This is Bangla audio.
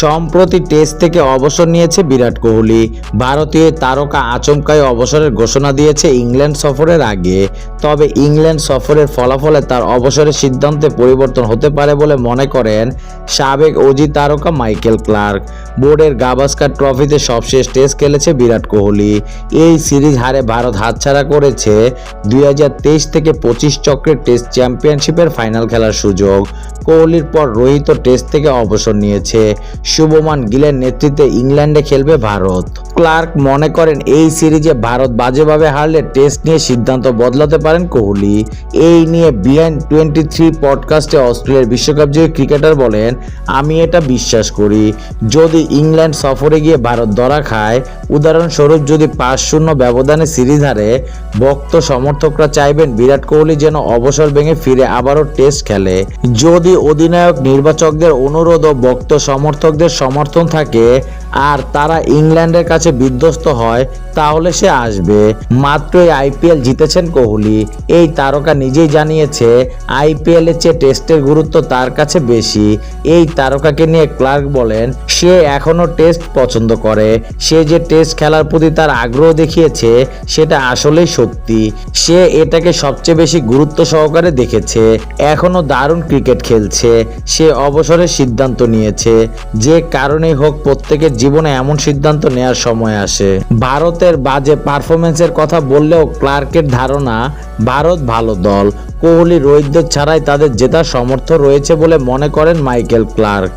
সম্প্রতি টেস্ট থেকে অবসর নিয়েছে বিরাট কোহলি। ভারতীয় তারকা আচমকায় অবসরের ঘোষণা দিয়েছে ইংল্যান্ড সফরের আগে। তবে ইংল্যান্ড সফরের ফলাফলে তার অবসরের সিদ্ধান্তে পরিবর্তন হতে পারে বলে মনে করেন সাবেক অজি তারকা মাইকেল ক্লার্ক। বোর্ডের গাভাস্কার ট্রফিতে সবশেষ টেস্ট খেলেছে বিরাট কোহলি। এই সিরিজ হারে ভারত হাতছাড়া করেছে দুই হাজার তেইশ থেকে পঁচিশ চক্রের টেস্ট চ্যাম্পিয়নশিপের ফাইনাল খেলার সুযোগ। কোহলির পর রোহিত টেস্ট থেকে অবসর নিয়েছে। শুভমান গিলের নেতৃত্বে ইংল্যান্ডে খেলবে ভারত। ক্লার্ক মনে করেন এই সিরিজে ভারত বাজেভাবে হারলে টেস্ট নিয়ে সিদ্ধান্ত বদলাতে পারেন কোহলি। এই নিয়ে বিহাইন্ড টোয়েন্টি থ্রি পডকাস্টে অস্ট্রেলিয়ার বিশ্বকাপ জয়ী ক্রিকেটার বলেন, আমি এটা বিশ্বাস করি। যদি ইংল্যান্ড সফরে গিয়ে ভারত ধরা খায়, উদাহরণস্বরূপ যদি পাঁচ শূন্য ব্যবধানে সিরিজ হারে ভক্ত সমর্থকরা চাইবেন বিরাট কোহলি যেন অবসর ভেঙে ফিরে আবারও টেস্ট খেলে। যদি অধিনায়ক নির্বাচকদের অনুরোধ ও ভক্ত সমর্থকদের সমর্থন থাকে আর তারা ইংল্যান্ডের কাছে বিধ্বস্ত হয়, তাহলে সে আসবে। মাত্রই আইপিএল জিতেছেন কোহলি। এই তারকা নিজেই জানিয়েছে, আইপিএল এর চেয়ে টেস্টের গুরুত্ব তার কাছে বেশি। এই তারকাকে নিয়ে ক্লার্ক বলেন, সে এখনও টেস্ট পছন্দ করে। সে যে টেস্ট খেলার প্রতি তার আগ্রহ দেখিয়েছে, সেটা আসলেই সত্যি। সে এটাকে সবচেয়ে বেশি গুরুত্ব সহকারে দেখেছে। এখনও দারুণ ক্রিকেট খেলছে। সে অবসরের সিদ্ধান্ত নিয়েছে। যে কারণেই হোক প্রত্যেকের জীবনে এমন সিদ্ধান্ত নেয়ার সময় আসে। ভারতের বাজে পারফরমেন্সের কথা বললেও ক্লার্কের ধারণা, ভারত ভালো দল। কোহলি রোহিতদের ছাড়াই তাদের জেতার সমর্থ রয়েছে বলে মনে করেন মাইকেল ক্লার্ক।